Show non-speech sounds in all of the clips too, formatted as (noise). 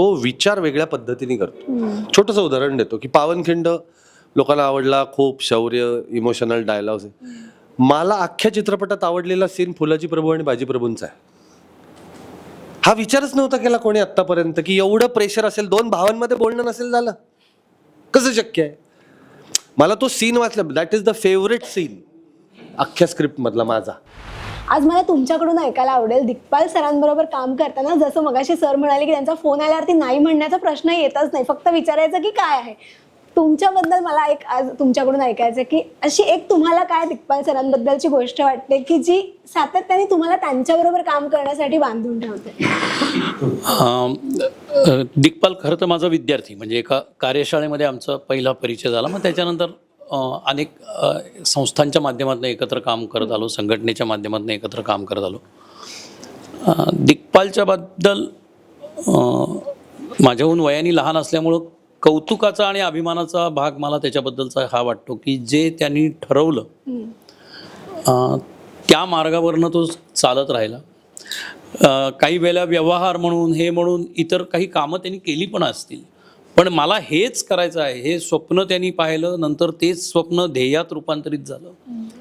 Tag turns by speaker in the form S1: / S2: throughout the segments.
S1: तो विचार वेगळ्या पद्धतीने करतो. छोटंसं उदाहरण देतो की पावनखिंड लोकांना आवडला खूप शौर्य इमोशनल डायलॉग्स आहे. मला अख्ख्या चित्रपटात आवडलेला सीन फुलाजी प्रभू आणि बाजी प्रभूंचा आहे. हा विचारच नव्हता केला कोणी आतापर्यंत की एवढं प्रेशर असेल दोन भावांमध्ये बोलणं नसेल झालं. कसं शक्य आहे? मला तो सीन वाचला. That is the favourite scene अख्ख्या स्क्रिप्ट मधला माझा.
S2: आज मला तुमच्याकडून ऐकायला आवडेल. दिग्पाल सरांबरोबर काम करताना जसं मगाशी सर म्हणाले की त्यांचा फोन आल्यावरती नाही म्हणण्याचा प्रश्न येतच नाही. फक्त विचारायचं की काय आहे? तुमच्याबद्दल मला एक आज तुमच्याकडून ऐकायचं आहे की अशी एक तुम्हाला काय दिग्पाल सरांबद्दलची गोष्ट वाटते की जी सातत्याने तुम्हाला त्यांच्याबरोबर काम करण्यासाठी बांधून ठेवते?
S3: दिग्पाल खरं तर माझा विद्यार्थी. म्हणजे एका कार्यशाळेमध्ये आमचा पहिला परिचय झाला. मग त्याच्यानंतर अनेक संस्थांच्या माध्यमातून एकत्र काम करत आलो संघटनेच्या माध्यमातून एकत्र काम करत आलो. अं, दिग्पालच्या बद्दल अं, माझ्याहून वयाने लहान असल्यामुळं कौतुकाचा आणि अभिमानाचा भाग मला त्याच्याबद्दलचा हा वाटतो की जे त्यांनी ठरवलं त्या मार्गावरनं तो चालत राहिला. काही वेळेला व्यवहार म्हणून हे म्हणून इतर काही कामं त्यांनी केली पण असतील. पण मला हेच करायचं आहे हे स्वप्न त्यांनी पाहिलं नंतर तेच स्वप्न ध्येयात रूपांतरित झालं.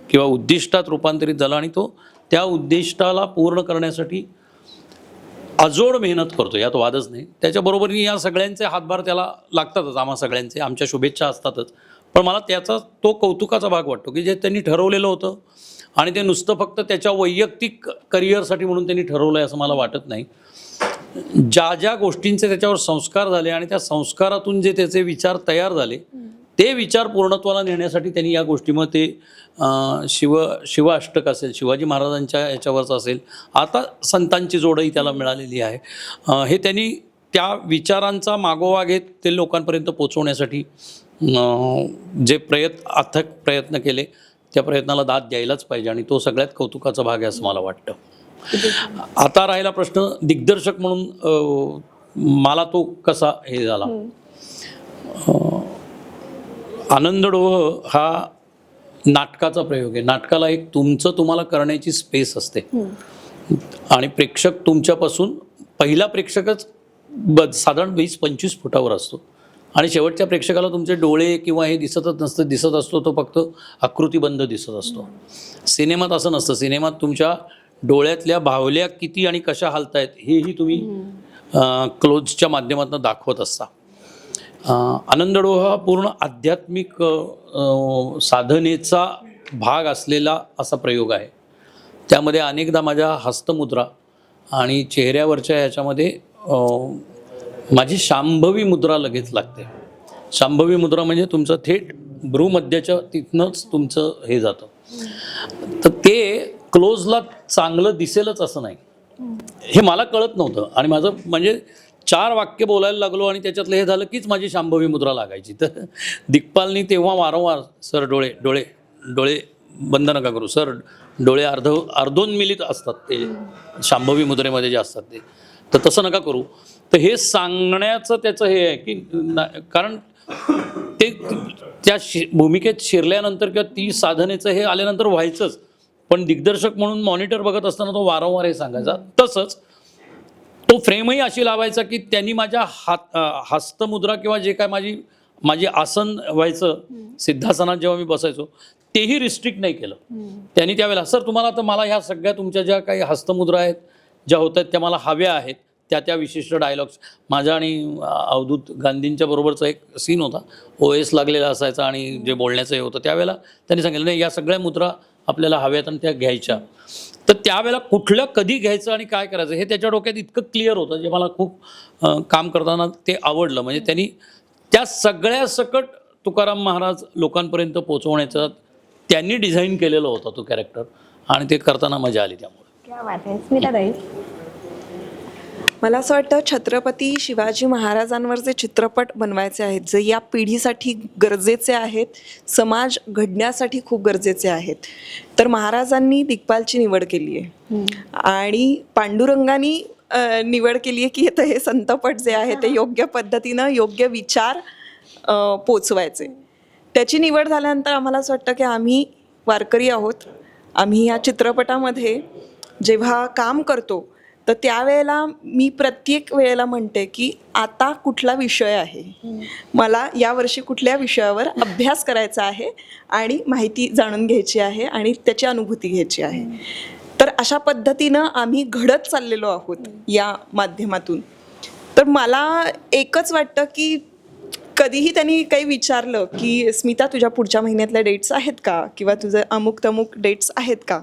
S3: किंवा उद्दिष्टात रूपांतरित झालं आणि तो त्या उद्दिष्टाला पूर्ण करण्यासाठी अजोड मेहनत करतो यात वादच नाही. त्याच्याबरोबरीने या सगळ्यांचे हातभार त्याला लागतातच आम्हा सगळ्यांचे आमच्या शुभेच्छा असतातच. पण मला त्याचा तो कौतुकाचा भाग वाटतो की जे त्यांनी ठरवलेलं होतं आणि ते नुसतं फक्त त्याच्या वैयक्तिक करिअरसाठी म्हणून त्यांनी ठरवलं आहे असं मला वाटत नाही. ज्या ज्या गोष्टींचे त्याच्यावर संस्कार झाले आणि त्या संस्कारातून जे त्याचे विचार तयार झाले ते विचार पूर्णत्वाला नेण्यासाठी त्यांनी या गोष्टीमध्ये ते शिव शिवाष्टक असेल शिवाजी महाराजांच्या याच्यावरचं असेल आता संतांची जोडही त्याला मिळालेली आहे. हे त्यांनी त्या विचारांचा मागोवा घेत ते लोकांपर्यंत पोचवण्यासाठी जे प्रयत्न अथक प्रयत्न केले त्या प्रयत्नाला दाद द्यायलाच पाहिजे आणि तो सगळ्यात कौतुकाचा भाग आहे असं मला वाटतं. आता राहिला प्रश्न दिग्दर्शक म्हणून मला तो कसा हे झाला? आनंद डोह हा नाटकाचा प्रयोग आहे. नाटकाला एक तुमचं तुम्हाला करण्याची स्पेस असते. आणि प्रेक्षक तुमच्यापासून पहिला प्रेक्षकच ब साधारण वीस पंचवीस फुटावर असतो. आणि शेवटच्या प्रेक्षकाला तुमचे डोळे किंवा हे दिसतच नसतं दिसत असतो तो फक्त आकृतीबंध दिसत असतो. सिनेमात असं नसतं. सिनेमात तुमच्या डोळ्यातल्या भावल्या किती आणि कशा हालतायत हेही तुम्ही क्लोजच्या माध्यमातून दाखवत असता. अं, आनंदडोह हा पूर्ण आध्यात्मिक साधनेचा भाग असलेला असा प्रयोग आहे. त्यामध्ये अनेकदा माझ्या हस्तमुद्रा आणि चेहऱ्यावरच्या ह्याच्यामध्ये माझी शांभवी मुद्रा लगेच लागते. शांभवी मुद्रा म्हणजे तुमचं थेट भ्रूमध्याच्या तिथनंच तुमचं हे जातं. तर ते क्लोजला चांगलं दिसेलच असं नाही. हे मला कळत नव्हतं. आणि माझं म्हणजे चार वाक्य बोलायला लागलो आणि त्याच्यातलं हे झालं कीच माझी शांभवी मुद्रा लागायची. तर दिग्पालनी तेव्हा वारंवार सर डोळे डोळे डोळे बंद नका करू. सर डोळे अर्ध अर्धोन्मिलित असतात ते. शांभवी मुद्रेमध्ये जे असतात ते. तर तसं नका करू. तर हे सांगण्याचं त्याचं हे आहे की कारण ते त्या शि भूमिकेत शिरल्यानंतर किंवा ती साधनेचं हे आल्यानंतर व्हायचंच. पण दिग्दर्शक म्हणून मॉनिटर बघत असताना तो वारंवार हे सांगायचा. तसंच तो फ्रेमही अशी लावायचा की त्यांनी माझ्या हात हस्तमुद्रा किंवा जे काय माझी माझी आसन व्हायचं सिद्धासनात जेव्हा मी बसायचो तेही रिस्ट्रिक्ट नाही केलं. त्यांनी त्यावेळेला सर तुम्हाला तर मला ह्या सगळ्या तुमच्या ज्या काही हस्तमुद्रा आहेत ज्या होत आहेत त्या मला हव्या आहेत त्या त्या विशिष्ट डायलॉग्स माझा आणि अवधूत गांधींच्या बरोबरचा एक सीन होता. ओ एस लागलेला असायचा आणि जे बोलण्याचं हे होतं त्यावेळेला त्यांनी सांगितलं नाही या सगळ्या मुद्रा आपल्याला हव्यात आणि त्या घ्यायच्या. तर त्यावेळेला कुठलं कधी घ्यायचं आणि काय करायचं हे त्याच्या डोक्यात इतकं क्लिअर होतं जे मला खूप काम करताना ते आवडलं. म्हणजे त्यांनी त्या सगळ्या सकट तुकाराम महाराज लोकांपर्यंत पोचवण्याचा त्यांनी डिझाईन केलेलं होतं तो कॅरेक्टर आणि ते करताना मजा आली त्यामुळे
S2: क्या बात आहे स्मिताताई
S4: मला असं वाटतं छत्रपती शिवाजी महाराजांवर जे चित्रपट बनवायचे आहेत जे या पिढीसाठी गरजेचे आहेत समाज घडण्यासाठी खूप गरजेचे आहेत. तर महाराजांनी दिग्पालची निवड केली आहे. आणि पांडुरंगानी निवड केली आहे की आता हे संतपट जे आहे ते योग्य पद्धतीनं योग्य विचार पोचवायचे. त्याची निवड झाल्यानंतर आम्हाला असं वाटतं की आम्ही वारकरी आहोत. आम्ही या चित्रपटामध्ये जेव्हा काम करतो तर त्यावेळेला मी प्रत्येक वेळेला म्हणते की आता कुठला विषय आहे? मला यावर्षी कुठल्या विषयावर अभ्यास करायचा आहे आणि माहिती जाणून घ्यायची आहे आणि त्याची अनुभूती घ्यायची आहे. तर अशा पद्धतीनं आम्ही घडत चाललेलो आहोत या माध्यमातून. तर मला एकच वाटतं की कधीही त्यांनी काही विचारलं की स्मिता तुझ्या पुढच्या महिन्यातल्या डेट्स आहेत का? किंवा तुझं अमुक तमुक डेट्स आहेत का?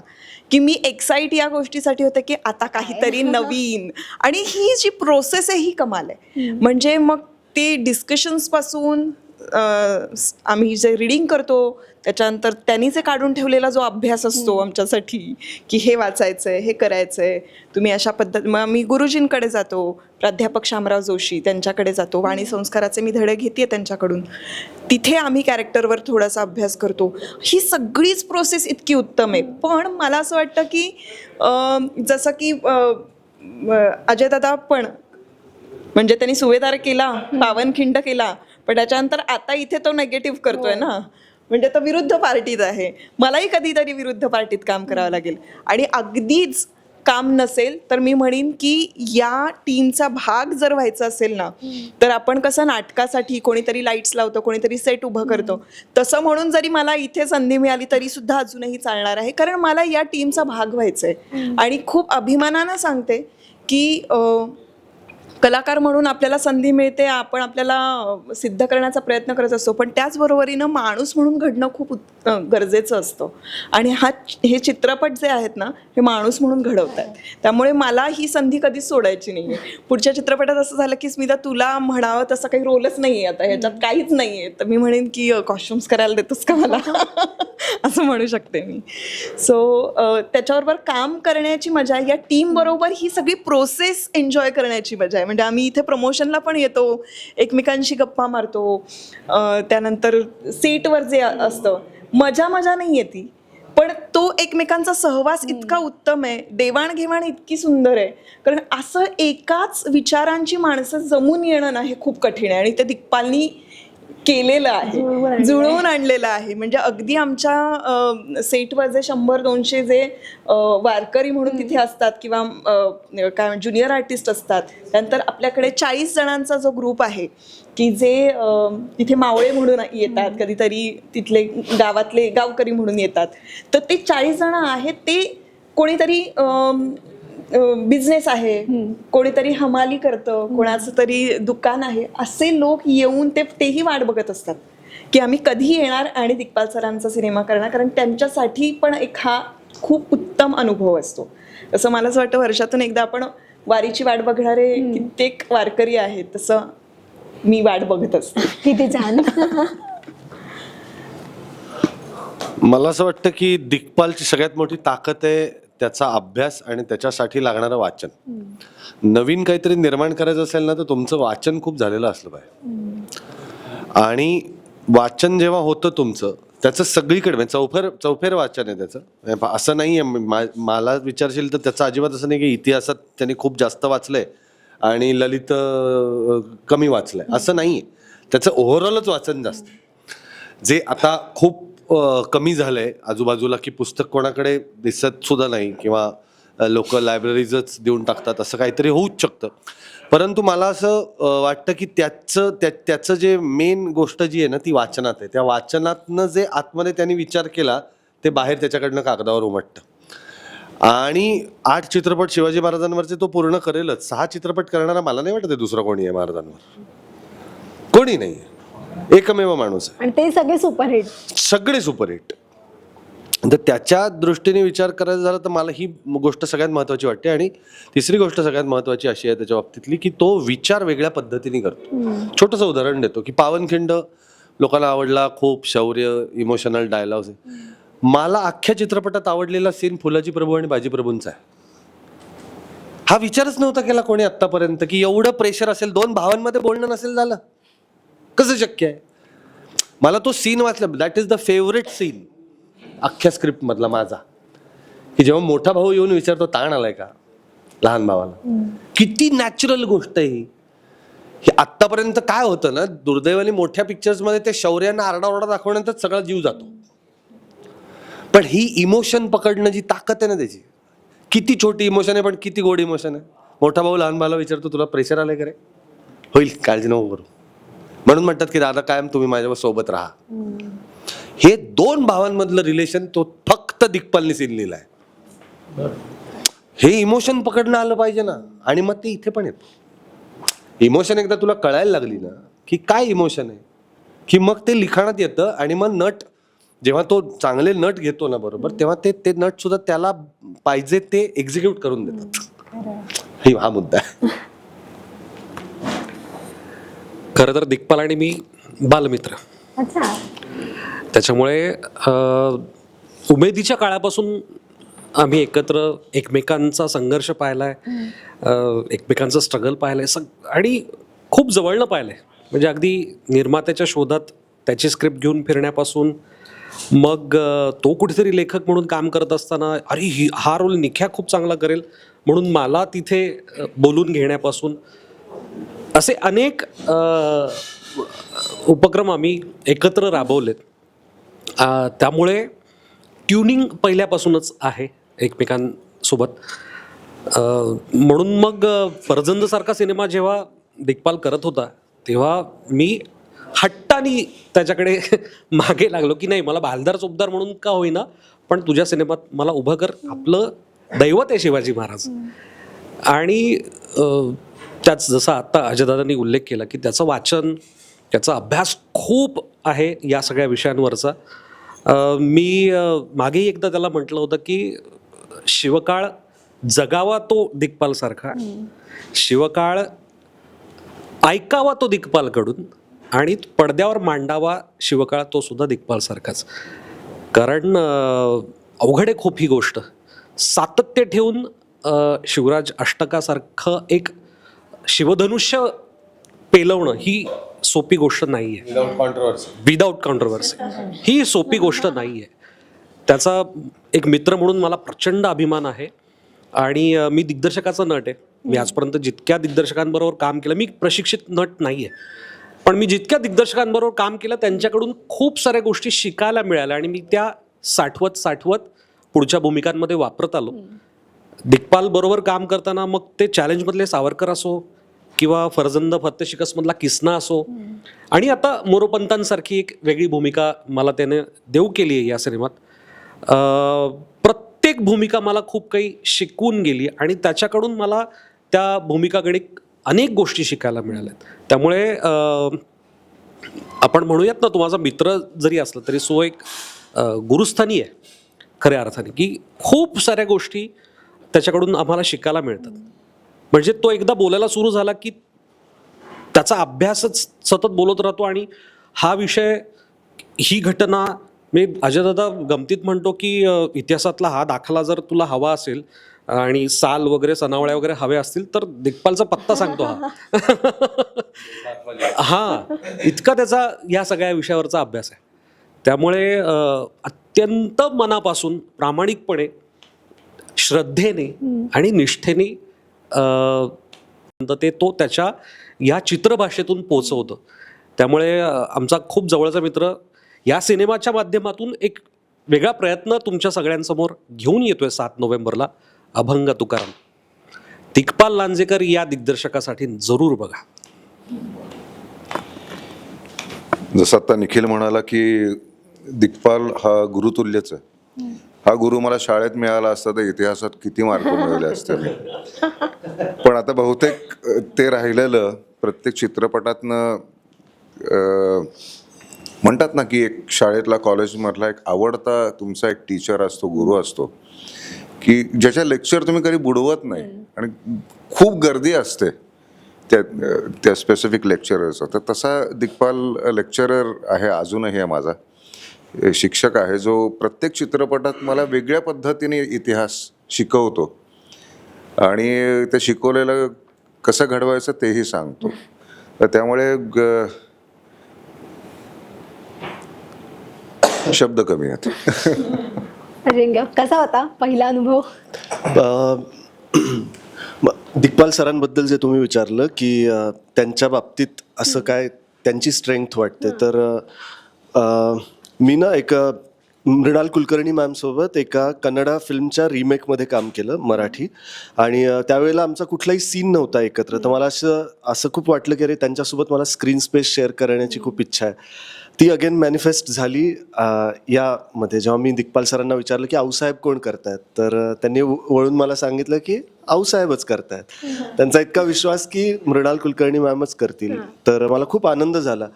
S4: की मी एक्साइट या गोष्टीसाठी होते की आता काहीतरी नवीन. आणि ही जी प्रोसेस आहे ही कमाल आहे. म्हणजे मग ते डिस्कशन्सपासून आम्ही जे रिडिंग करतो त्याच्यानंतर त्यांनी जे काढून ठेवलेला जो अभ्यास असतो आमच्यासाठी की हे वाचायचं आहे हे करायचं आहे तुम्ही अशा पद्धत मग मी गुरुजींकडे जातो प्राध्यापक शामराव जोशी त्यांच्याकडे जातो वाणी संस्काराचे मी धडे घेते त्यांच्याकडून. तिथे आम्ही कॅरेक्टरवर थोडासा अभ्यास करतो. ही सगळीच प्रोसेस इतकी उत्तम आहे. पण मला असं वाटतं की जसं की अजय दादा पण म्हणजे त्यांनी सुवेदार केला पावनखिंड केला पण त्याच्यानंतर आता इथे तो नेगेटिव्ह करतोय ना. म्हणजे तो विरुद्ध पार्टीत आहे. मलाही कधीतरी विरुद्ध पार्टीत काम करावं लागेल. आणि अगदीच काम नसेल तर मी म्हणेन की या टीमचा भाग जर व्हायचा असेल ना तर आपण कसं नाटकासाठी कोणीतरी लाईट्स लावतो कोणीतरी सेट उभं करतो. तसं म्हणून जरी मला इथे संधी मिळाली तरी सुद्धा अजूनही चालणार आहे. कारण मला या टीमचा भाग व्हायचा आहे आणि खूप अभिमानानं सांगते की कलाकार म्हणून आपल्याला संधी मिळते आपण आपल्याला सिद्ध करण्याचा प्रयत्न करत असतो. पण त्याचबरोबरीनं माणूस म्हणून घडणं खूप गरजेचं असतं. आणि हा हे चित्रपट जे आहेत ना हे माणूस म्हणून घडवत आहेत. त्यामुळे मला ही संधी कधीच सोडायची नाही आहे पुढच्या चित्रपटात असं झालं की स्मिता तुला म्हणावं तसं काही रोलच नाही आहे आता. ह्याच्यात काहीच नाही आहे तर मी म्हणेन की कॉस्ट्युम्स करायला देतोस का मला? (laughs) असं म्हणू शकते मी. सो त्याच्याबरोबर काम करण्याची मजा या टीम बरोबर ही सगळी प्रोसेस एन्जॉय करण्याची मजा आहे. म्हणजे आम्ही इथे प्रमोशनला पण येतो एकमेकांशी गप्पा मारतो त्यानंतर सीटवर जे असतं मजा मजा नाही आहे ती. पण तो एकमेकांचा सहवास इतका उत्तम आहे देवाणघेवाण इतकी सुंदर आहे. कारण असं एकाच विचारांची माणसं जमून येणं ना हे खूप कठीण आहे. आणि ते दिग्पालनी केलेलं आहे. जुळवून आणलेलं आहे. म्हणजे अगदी आमच्या सेटवर जे शंभर दोनशे जे वारकरी म्हणून तिथे असतात किंवा काय ज्युनियर आर्टिस्ट असतात. त्यानंतर आपल्याकडे चाळीस जणांचा जो ग्रुप आहे की जे तिथे मावळे म्हणून येतात. कधीतरी तिथले गावातले गावकरी म्हणून येतात. तर ते चाळीस जण आहेत. ते कोणीतरी बिझनेस आहे. कोणीतरी हमाली करतं कोणाचं तरी दुकान आहे. असे लोक येऊन ते तेही वाट बघत असतात. की आम्ही कधी येणार आणि दिग्पाल सरांचा सिनेमा करणार? कारण त्यांच्यासाठी पण एक हा खूप उत्तम अनुभव असतो. तसं मला असं वाटतं वर्षातून एकदा आपण वारीची वाट बघणारे कित्येक वारकरी आहेत तसं मी वाट बघत असते.
S2: किती छान.
S1: मला असं वाटतं की दिग्पालची सगळ्यात मोठी ताकद आहे त्याचा अभ्यास आणि त्याच्यासाठी लागणारं वाचन. नवीन काहीतरी निर्माण करायचं असेल ना तर तुमचं वाचन खूप झालेलं असलं पाहिजे. आणि वाचन जेव्हा होतं तुमचं त्याचं सगळीकडे म्हणजे चौफेर चौफेर वाचन आहे त्याचं. असं नाही आहे मा- मला विचारशील तर त्याचं अजिबात असं नाही की इतिहासात त्यांनी खूप जास्त वाचलंय आणि ललित कमी वाचलंय. असं नाही आहे त्याचं ओव्हरऑलच वाचन जास्त. जे आता खूप कमी झालं आहे आजूबाजूला की पुस्तक कोणाकडे दिसत सुद्धा नाही किंवा लोक लायब्ररीजच देऊन टाकतात असं काहीतरी होऊच शकतं. परंतु मला असं वाटतं की त्याचं त्या त्याचं जे मेन गोष्ट जी आहे ना ती वाचनात आहे. त्या वाचनातनं जे आतमध्ये त्यांनी विचार केला ते बाहेर त्याच्याकडनं कागदावर उमटतं. आणि आठ चित्रपट शिवाजी महाराजांवरचे तो पूर्ण करेलच. सहा चित्रपट करणारा मला नाही वाटत आहे दुसरा कोणी आहे महाराजांवर. कोणी नाही एकमेव माणूस आहे.
S2: आणि ते सगळे सुपरहिट.
S1: सगळे सुपरहिट. तर त्याच्या दृष्टीने विचार करायचा झाला तर मला ही गोष्ट सगळ्यात महत्वाची वाटते. आणि तिसरी गोष्ट सगळ्यात महत्वाची अशी आहे त्याच्या बाबतीतली की तो विचार वेगळ्या पद्धतीने करतो. छोटंसं उदाहरण देतो की पावनखिंड लोकांना आवडला खूप शौर्य इमोशनल डायलॉग्स आहे मला अख्ख्या चित्रपटात आवडलेला सीन फुलाजी प्रभू आणि बाजी प्रभूंचा आहे. हा विचारच नव्हता केला कोणी आतापर्यंत की एवढं प्रेशर असेल दोन भावांमध्ये बोलणं नसेल झालं. कसं शक्य आहे? मला तो सीन वाचला. That is the favourite scene अख्ख्या स्क्रिप्टमधला माझा. की जेव्हा मोठा भाऊ येऊन विचारतो ताण आलाय का? लहान भावाला. किती नॅचरल गोष्ट आहे ही. हे काय होतं ना दुर्दैवाने मोठ्या पिक्चर्समध्ये ते शौर्यांना आरडाओरडा दाखवण्यातच सगळा जीव जातो. पण ही इमोशन पकडणं जी ताकद आहे ना त्याची किती छोटी इमोशन आहे पण किती गोड इमोशन आहे. मोठा भाऊ लहान भावाला विचारतो तुला प्रेशर आलंय का रे? होईल काळजी नको करू. म्हणून म्हणतात की दादा कायम तुम्ही माझ्या सोबत राहा. हे दोन भावांमधलं रिलेशन तो फक्त दिग्पालने सीन लिहिलाय हे इमोशन पकडणं आलं पाहिजे ना. आणि मग ते इथे पण येतं. इमोशन एकदा तुला कळायला लागली ना की काय इमोशन आहे? की मग ते लिखाणात येतं आणि मग नट जेव्हा तो चांगले नट घेतो ना बरोबर तेव्हा ते ते नट सुद्धा त्याला पाहिजे ते एक्झिक्यूट करून देतात. ही हा मुद्दा आहे. (laughs)
S5: खरं तर दिग्पाल आणि मी बालमित्र.
S2: अच्छा.
S5: त्याच्यामुळे अं, उमेदीच्या काळापासून आम्ही एकत्र एकमेकांचा संघर्ष पाहिलाय अं, एकमेकांचं स्ट्रगल पाहिलंय सग आणि खूप जवळनं पाहिलंय. म्हणजे अगदी निर्मात्याच्या शोधात त्याची स्क्रिप्ट घेऊन फिरण्यापासून मग अं, तो कुठेतरी लेखक म्हणून काम करत असताना अरे ही हा रोल निख्या खूप चांगला करेल म्हणून मला तिथे अं, बोलून घेण्यापासून असे अनेक उपक्रम आम्ही एकत्र राबवलेत. त्यामुळे ट्युनिंग पहिल्यापासूनच आहे एकमेकांसोबत. म्हणून मग फरजंदसारखा सिनेमा जेव्हा दिग्पाल करत होता तेव्हा मी हट्टानी त्याच्याकडे (laughs) मागे लागलो की नाही मला बालदार चोपदार म्हणून का होईना पण तुझ्या सिनेमात मला उभं कर आपलं दैवत आहे शिवाजी महाराज. आणि त्याच जसा आत्ता अजयदादांनी उल्लेख केला की त्याचं वाचन त्याचा अभ्यास खूप आहे या सगळ्या विषयांवरचा. मी मागेही एकदा त्याला म्हटलं होतं की शिवकाळ जगावा तो दिग्पालसारखा शिवकाळ ऐकावा तो दिग्पालकडून आणि पडद्यावर मांडावा शिवकाळ तो सुद्धा दिग्पालसारखाच. कारण अवघड आहे खूप ही गोष्ट. सातत्य ठेवून शिवराज अष्टकासारखं एक शिवधनुष्य पेलवणं ही सोपी गोष्ट नाही आहे विदाऊट कॉन्ट्रोवर्सी ही सोपी गोष्ट नाही आहे त्याचा एक मित्र म्हणून मला प्रचंड अभिमान आहे. आणि अं, मी दिग्दर्शकाचा नट आहे. मी आजपर्यंत जितक्या दिग्दर्शकांबरोबर काम केलं मी प्रशिक्षित नट नाही आहे पण मी जितक्या दिग्दर्शकांबरोबर काम केलं त्यांच्याकडून खूप साऱ्या गोष्टी शिकायला मिळाल्या. आणि मी त्या साठवत साठवत पुढच्या भूमिकांमध्ये वापरत आलो. दिग्पाल बरोबर काम करताना मग ते चॅलेंजमधले सावरकर असो किंवा फरजंद फत्ते शिकसमधला किसना असो आणि आता मोरोपंतांसारखी एक वेगळी भूमिका मला त्याने देऊ केली आहे या सिनेमात. प्रत्येक भूमिका मला खूप काही शिकवून गेली आणि त्याच्याकडून मला त्या भूमिकागणिक अनेक गोष्टी शिकायला मिळाल्यात. त्यामुळे आपण म्हणूयात ना तो माझा मित्र जरी असला तरी सो एक गुरुस्थानी आहे खऱ्या अर्थाने. की खूप साऱ्या गोष्टी त्याच्याकडून आम्हाला शिकायला मिळतात. म्हणजे तो एकदा बोलायला सुरू झाला की त्याचा अभ्यासच सतत बोलत राहतो आणि हा विषय ही घटना मी अजयदादा गमतीत म्हणतो की इतिहासातला हा दाखला जर तुला हवा असेल आणि साल वगैरे सनावळ्या वगैरे हवे असतील तर दिग्पालचा पत्ता सांगतो हा. (laughs) हा इतका त्याचा या सगळ्या विषयावरचा अभ्यास आहे. त्यामुळे अत्यंत मनापासून प्रामाणिकपणे श्रद्धेने आणि निष्ठेने तर ते तो त्याच्या या चित्रभाषेतून पोचवतो. त्यामुळे आमचा खूप जवळचा मित्र या सिनेमाच्या माध्यमातून एक वेगळा प्रयत्न तुमच्या सगळ्यांसमोर घेऊन येतोय सात नोव्हेंबरला. अभंग तुकाराम. दिग्पाल लांजेकर या दिग्दर्शकासाठी जरूर बघा.
S6: जसं आता निखिल म्हणाला की दिग्पाल हा गुरुतुल्यच आहे. हा गुरु मला शाळेत मिळाला असता तर इतिहासात किती मार्क मिळवले असते पण आता बहुतेक ते राहिलेलं प्रत्येक चित्रपटातनं म्हणतात ना की एक शाळेतला कॉलेजमधला एक आवडता तुमचा एक टीचर असतो गुरु असतो की ज्याच्या लेक्चर तुम्ही कधी बुडवत नाही आणि खूप गर्दी असते त्या त्या स्पेसिफिक लेक्चररचा तर तसा दिग्पाल लेक्चरर आहे अजूनही आहे माझा. शिक्षक आहे जो प्रत्येक चित्रपटात मला वेगळ्या पद्धतीने इतिहास शिकवतो. आणि ते शिकवलेलं कसं घडवायचं तेही सांगतो. तर त्यामुळे ग- शब्द कमी आहेत. (laughs)
S2: अजिंक्य कसा होता पहिला अनुभव?
S7: दिग्पाल सरांबद्दल जे तुम्ही विचारलं की त्यांच्या बाबतीत असं काय त्यांची स्ट्रेंथ वाटते तर मी ना एक मृणाल कुलकर्णी मॅमसोबत एका कन्नडा फिल्मच्या रिमेकमध्ये काम केलं मराठी. आणि त्यावेळेला आमचा कुठलाही सीन नव्हता एकत्र. तर मला असं असं खूप वाटलं की अरे त्यांच्यासोबत मला स्क्रीन स्पेस शेअर करण्याची खूप इच्छा आहे. ती अगेन मॅनिफेस्ट झाली यामध्ये. जेव्हा मी दिग्पाल सरांना विचारलं की आऊसाहेब कोण करतायत? तर त्यांनी वळून मला सांगितलं की आऊसाहेबच करतायत. त्यांचा इतका विश्वास की मृणाल कुलकर्णी मॅमच करतील. तर मला खूप आनंद झाला.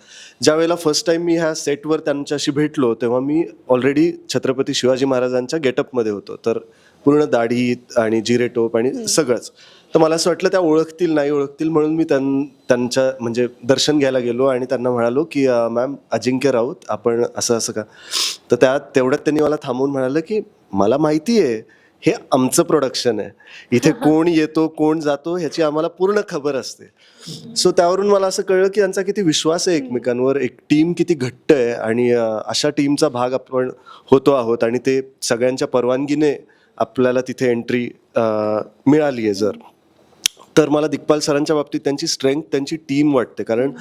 S7: ज्या वेळेला फर्स्ट टाइम मी ह्या सेटवर त्यांच्याशी भेटलो तेव्हा मी ऑलरेडी छत्रपती शिवाजी महाराजांच्या गेटअपमध्ये होतो. तर पूर्ण दाढी आणि जिरे टोप आणि सगळंच. तर मला असं वाटलं त्या ओळखतील नाही ओळखतील म्हणून मी त्यां त्यांच्या म्हणजे दर्शन घ्यायला गेलो आणि त्यांना म्हणालो की "अं, मॅम अजिंक्य राऊत आपण असं असं का? तर त्यात तेवढ्यात त्यांनी मला थांबवून म्हणालं की मला माहिती आहे हे आमचं प्रोडक्शन आहे. इथे (laughs) कोण येतो कोण जातो ह्याची आम्हाला पूर्ण खबर असते. सो त्यावरून मला असं कळलं की त्यांचा किती विश्वास आहे एकमेकांवर एक टीम किती घट्ट आहे आणि अशा टीमचा भाग आपण होतो आहोत आणि ते सगळ्यांच्या परवानगीने आपल्याला तिथे एंट्री मिळाली आहे जर. तर मला दिग्पाल सरांच्या बाबतीत त्यांची स्ट्रेंथ त्यांची टीम वाटते. कारण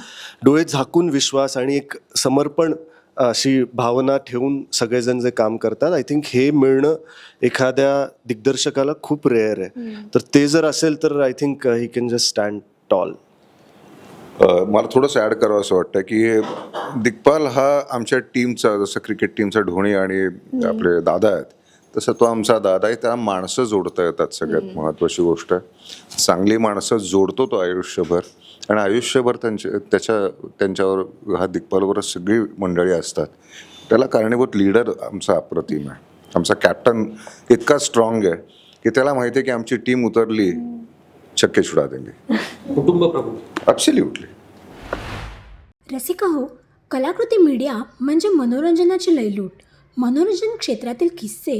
S7: डोळे झाकून विश्वास आणि एक समर्पण अशी भावना ठेवून सगळेजण जे काम करतात आय थिंक हे मिळणं एखाद्या दिग्दर्शकाला खूप रेअर आहे. तर ते जर असेल तर I think he can just stand tall
S6: मला थोडंसं ॲड करावं असं वाटतं की दिग्पाल हा आमच्या टीमचा जसं क्रिकेट टीमचा धोनी आणि आपले दादा आहेत. तसं तो आमचा दादा आहे त्याला माणसं जोडता येतात सगळ्यात महत्त्वाची गोष्ट. चांगली माणसं जोडतो तो आयुष्यभर. आणि आयुष्यभर त्यांच्या त्याच्या त्यांच्यावर हा दिग्पालवरच सगळी मंडळी असतात. त्याला कारणीभूत लीडर आमचा अप्रतिम आहे. आमचा कॅप्टन इतका स्ट्रॉंग आहे की त्याला माहिती आहे की आमची टीम उतरली चक्के छुडा देंगे
S5: कुटुंब प्रमुख.
S6: ॲब्सल्युटली
S8: रसिका हो कलाकृती मीडिया म्हणजे मनोरंजनाची लयलूट. मनोरंजन क्षेत्रातील किस्से